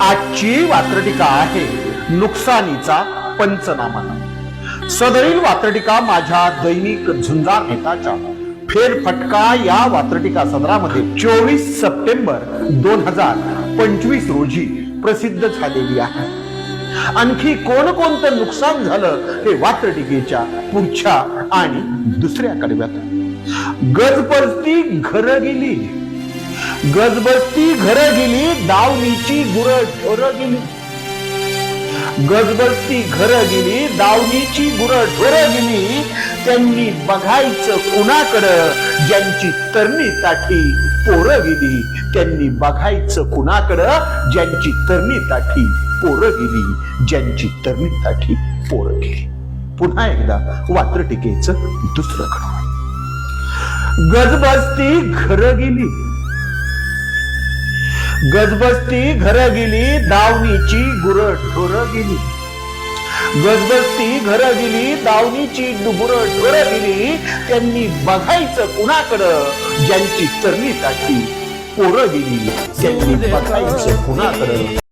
आजची वात्रटिका आहे नुकसानीचा पंचनामा. सदरील वात्रटिका माझ्या दैनिक झुंजार नेताच्या फेरफटका या वात्रटिका सदरामध्ये चोवीस सप्टेंबर दोन हजार पंचवीस रोजी प्रसिद्ध झालेली आहे. आणखी कोणकोणतं नुकसान झालं हे वात्रटिकेच्या पुढच्या आणि दुसऱ्या कडव्यात. गजपरती घर गेली. गजबजती घर गेली दावणीची गुर गेली. गजबजती घर गेली दावणीची गुर ढोर गेली. त्यांनी बघायचं कुणाकडं? ज्यांची तरणी ताठी पोरं गेली. त्यांनी बघायचं कुणाकडं? ज्यांची तरणी ताठी पोरं गेली. ज्यांची तरणी ताठी पोरं गेली. पुन्हा एकदा वात्रटिकेचं दुसरं गजबस्ती गजबजती घर गेली. गजबजती घर गेली दावणीची गुर ढोर गेली. गजबजती घर गेली दावणीची गुर ढोर गेली. त्यांनी बघायचं कुणाकडं? ज्यांची तरणी ताठी पोरं गेली. त्यांनी बघायचं कुणाकडं?